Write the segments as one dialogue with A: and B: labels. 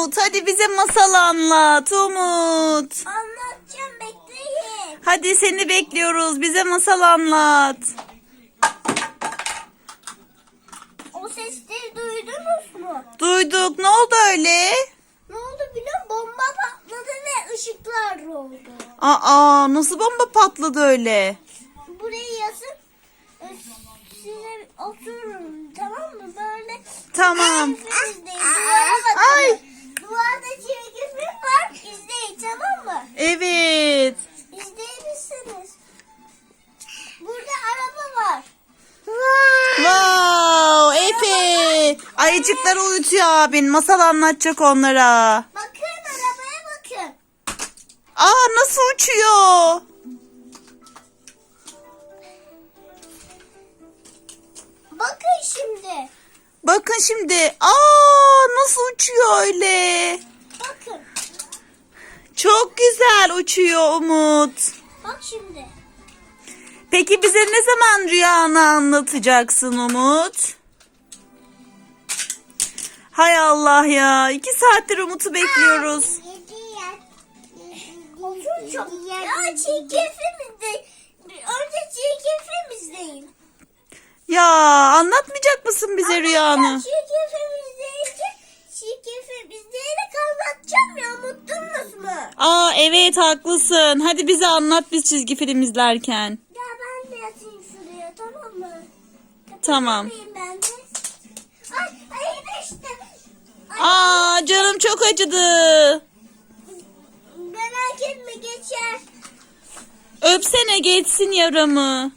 A: Umut. Hadi bize masal anlat Umut.
B: Anlatacağım bekleyin.
A: Hadi seni bekliyoruz. Bize masal anlat.
B: O sesleri duydunuz mu?
A: Duyduk. Ne oldu öyle?
B: Ne oldu biliyor musun? Bomba patladı ve ışıklar oldu.
A: Aa nasıl bomba patladı öyle?
B: Burayı yazın. Size oturun tamam mı? Böyle
A: Tamam.
B: izleyin.
A: Ay.
B: Duvarda çizgi film var. İzleyin tamam mı?
A: Evet.
B: İzleyebilirsiniz. Burada araba var.
A: Wow Efe. Ayıcıkları uyutuyor abin. Masal anlatacak onlara.
B: Bakın arabaya bakın.
A: Aa nasıl uçuyor?
B: Bakın şimdi.
A: Bakın şimdi. Aa nasıl uçuyor öyle?
B: Bakın.
A: Çok güzel uçuyor Umut.
B: Bak şimdi.
A: Peki bize ne zaman rüyanı anlatacaksın Umut? Hay Allah ya. iki saattir Umut'u bekliyoruz.
B: Otur çok. Ya izleyin. Önce izleyin.
A: Ya anlatmayacak mısın bize rüyanı?
B: Çirkin film izleyince çirkin film izleyerek anlatacağım ya unuttunuz mu?
A: Aa evet haklısın. Hadi bize anlat biz çizgi film izlerken.
B: Ya ben de yatayım şuraya tamam mı?
A: Tamam.
B: Ben de. Ay ay işte. Ay,
A: Aa canım çok acıdı.
B: merak etme geçer.
A: Öpsene geçsin yaramı.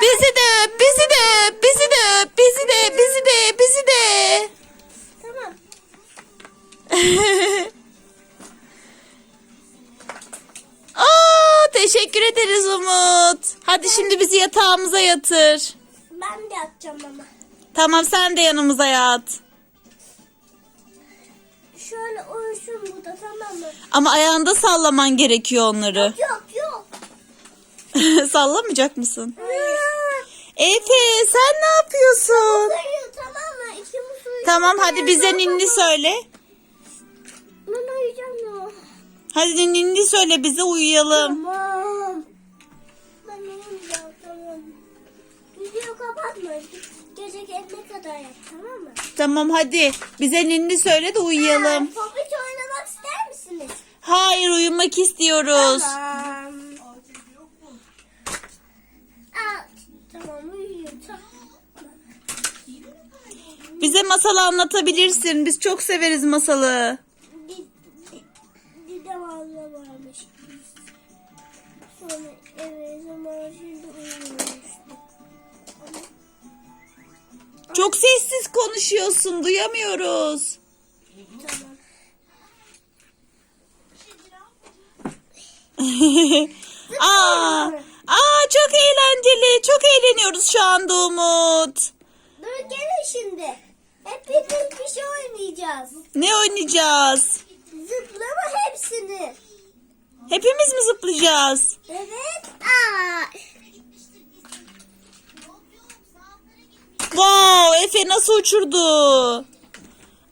A: Bizi de bizi de bizi de bizi de, bizi de, bizi de.
B: tamam.
A: Aa, teşekkür ederiz Umut. Hadi şimdi bizi yatağımıza yatır.
B: Ben de yatacağım ama.
A: Tamam sen de yanımıza yat.
B: Şöyle uyusun burada tamam mı?
A: Ama ayağında sallaman gerekiyor onları.
B: Yok yok.
A: Sallamayacak mısın? Efe sen ne yapıyorsun?
B: Uyuyor tamam mı? İkimiz uyuyacağız.
A: Tamam hadi bize ninni söyle.
B: Ben uyuyacağım ya.
A: Hadi ninni söyle bize uyuyalım.
B: Tamam. Ben uyuyacağım tamam. Video kapatma. Gece gelene kadar yap tamam mı?
A: Tamam hadi bize ninni söyle de uyuyalım.
B: Popit oynamak ister misiniz?
A: Hayır uyumak istiyoruz.
B: Tamam. Aa, tamam uyuyor tamam.
A: Bize masal anlatabilirsin. Biz çok severiz masalı.
B: Bir, bir, bir de valla varmış. Sonra evet zaman şimdi uyuyormuş.
A: Çok sessiz konuşuyorsun. Duyamıyoruz.
B: Tamam.
A: aa, aa çok eğlenceli. Çok eğleniyoruz şu anda Umut.
B: Dur gelin şimdi. Hepimiz bir şey oynayacağız.
A: Ne oynayacağız?
B: Zıplama hepsini.
A: Hepimiz mi zıplayacağız?
B: Evet. Aa.
A: Wow Efe nasıl uçurdu?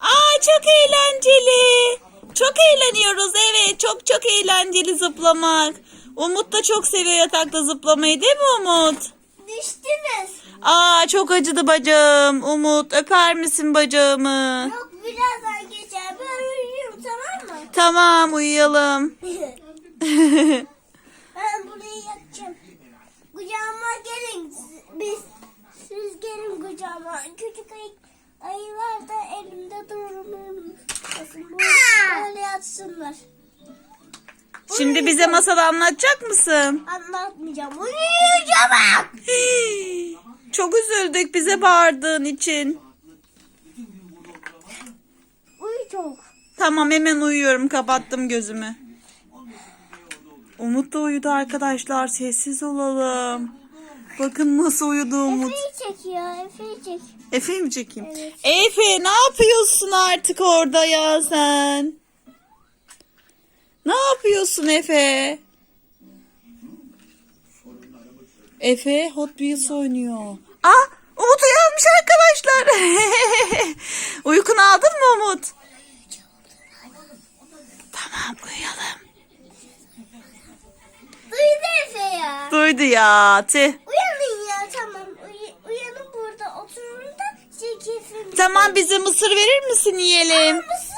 A: Aa çok eğlenceli. Çok eğleniyoruz evet çok çok eğlenceli zıplamak. Umut da çok seviyor yatakta zıplamayı değil mi Umut?
B: Düştünüz.
A: Aa çok acıdı bacağım. Umut öper misin bacağımı?
B: Yok birazdan geçer. Ben uyuyayım tamam mı?
A: Tamam uyuyalım.
B: ben buraya yatacağım. Kucağıma gelin. Biz siz gelin kucağıma. Küçük ayı, ayılar da elimde durmasın. Böyle yatsınlar.
A: Şimdi bize masal anlatacak mısın?
B: Anlatmayacağım. Uyuyacağım.
A: Çok üzüldük bize bağırdığın için.
B: Uyu çok.
A: Tamam hemen uyuyorum kapattım gözümü. Umut da uyudu arkadaşlar sessiz olalım. Bakın nasıl uyudu Umut.
B: Efe'yi çek ya. Efe'yi çek.
A: Efe'yi mi çekeyim?
B: Evet.
A: Efe ne yapıyorsun artık orada ya sen? Ne yapıyorsun Efe? Efe Hot Wheels oynuyor. Ah Umut uyanmış arkadaşlar. Uykunu aldın Umut? Tamam uyuyalım.
B: Duydu Efe ya.
A: Duydu ya. Tüh.
B: Uyanın ya tamam. Uy- uyanın burada oturun da şey.
A: Tamam bize mısır verir misin yiyelim?
B: Mısır.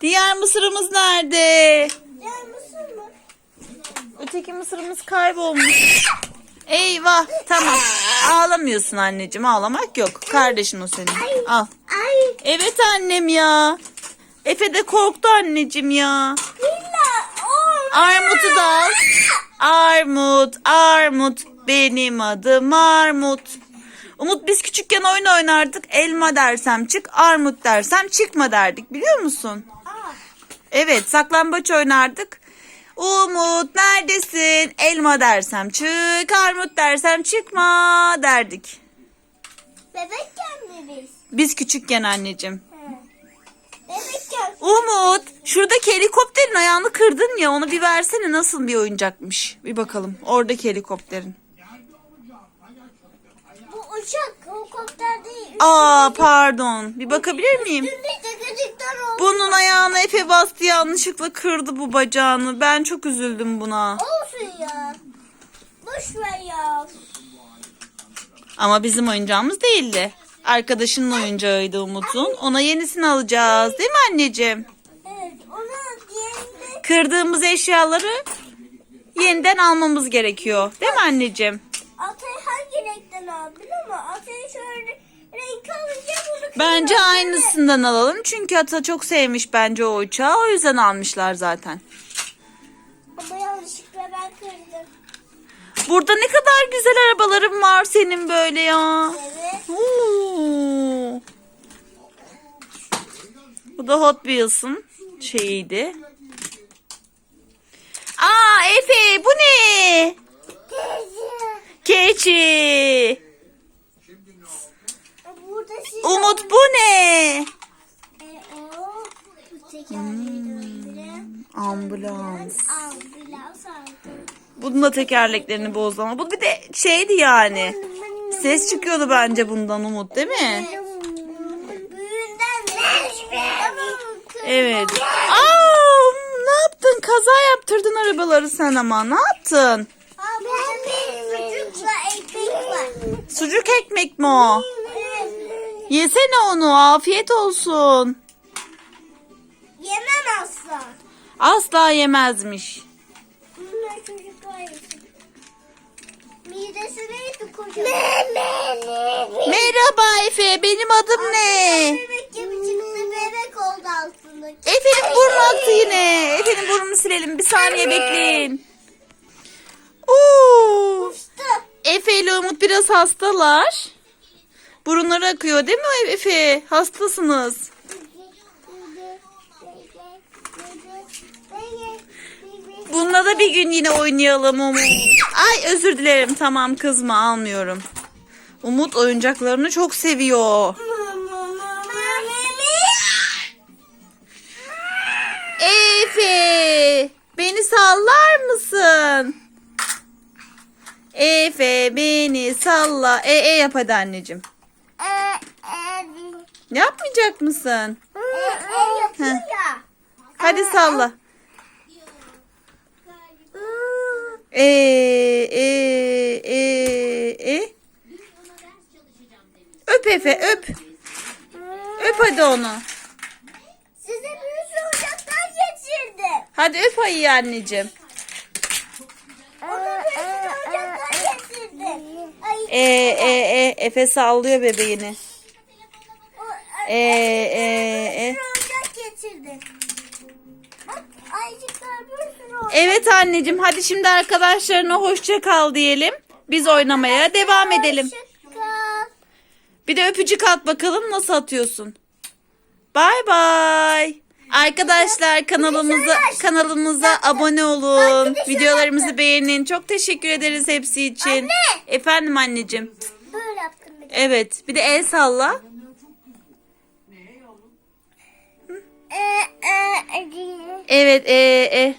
A: Diğer mısırımız nerede?
B: Ya mısır mı?
A: Öteki mısırımız kaybolmuş. Eyvah tamam. Ağlamıyorsun anneciğim ağlamak yok. Kardeşin o senin. Al.
B: Ay.
A: Evet annem ya. Efe de korktu anneciğim ya. Armut'u da al. Armut, armut. Benim adım Armut. Umut biz küçükken oyun oynardık. Elma dersem çık, armut dersem çıkma derdik biliyor musun? Evet saklambaç oynardık. Umut neredesin? Elma dersem çık, armut dersem çıkma derdik.
B: Bebekken mi biz?
A: Biz küçükken anneciğim.
B: Bebekken.
A: Umut şuradaki helikopterin ayağını kırdın ya onu bir versene nasıl bir oyuncakmış. Bir bakalım oradaki helikopterin.
B: Bu uçak helikopter değil.
A: Aa pardon bir bakabilir miyim?
B: Üstünde.
A: Bunun ayağını Efe bastı yanlışlıkla kırdı bu bacağını. Ben çok üzüldüm buna.
B: Olsun ya. Boş ver ya.
A: Ama bizim oyuncağımız değildi. Arkadaşının oyuncağıydı Umut'un. Ona yenisini alacağız değil mi anneciğim?
B: Evet onu diğerinde
A: Kırdığımız eşyaları yeniden almamız gerekiyor. Değil mi anneciğim?
B: Atayı hangi renkten aldın ama Atayı şöyle
A: Bence aynısından alalım. Çünkü Ata çok sevmiş bence o uçağı. O yüzden almışlar zaten.
B: Ama yanlışlıkla ben kırdım.
A: Burada ne kadar güzel arabaların var senin böyle ya.
B: Evet.
A: Oo. Bu da Hot Wheels'ın şeyiydi. Aa Efe bu ne?
B: Teyze.
A: Keçi. Umut bu ne?
B: Tekerleği döndüren
A: Ambulans. Bunun da tekerleklerini bozdu ama bu bir de şeydi yani. Ses çıkıyordu bence bundan Umut değil mi? Evet. Aa, ne yaptın? Kaza yaptırdın arabaları sen ama. Ne yaptın?
B: Sucukla ekmek var.
A: Sucuk ekmek mi o? Yesene onu. Afiyet olsun.
B: Yemem asla.
A: Asla yemezmiş.
B: Bunlar çocuklar yesin. Midesi neydi kocaman?
A: Merhaba Efe. Benim adım ne?
B: Bebek gibi çıktı bebek oldu altında.
A: Efe'nin burnu aktı yine. Efe'nin burnunu silelim. Bir saniye bekleyin. Oo. Efe ile Umut biraz hastalar. Burunları akıyor değil mi Efe? Hastasınız. Bununla da bir gün yine oynayalım Umut. Ay özür dilerim tamam kızma almıyorum. Umut oyuncaklarını çok seviyor. Efe beni sallar mısın? Efe beni salla. E e yap hadi anneciğim. Yapmayacak mısın?
B: yapıyor ya.
A: Hadi salla. E e e e. Öp Efe öp. Öp hadi onu.
B: Size bir sürü oyuncaklar getirdim.
A: Hadi öp ayıyı anneciğim.
B: Ona bir sürü oyuncaklar getirdim. Ay,
A: E e e Efe sallıyor bebeğini.
B: Bir sürü oyuncak.
A: Evet anneciğim hadi şimdi arkadaşlarına hoşça kal diyelim. Biz oynamaya devam edelim. Bir de öpücük at bakalım nasıl atıyorsun. Bay bay. Arkadaşlar kanalımıza kanalımıza abone olun. Videolarımızı beğenin. Çok teşekkür ederiz hepsi için.
B: Anne.
A: Efendim anneciğim.
B: Böyle yaptım.
A: Evet. Bir de el salla. Evet, e e.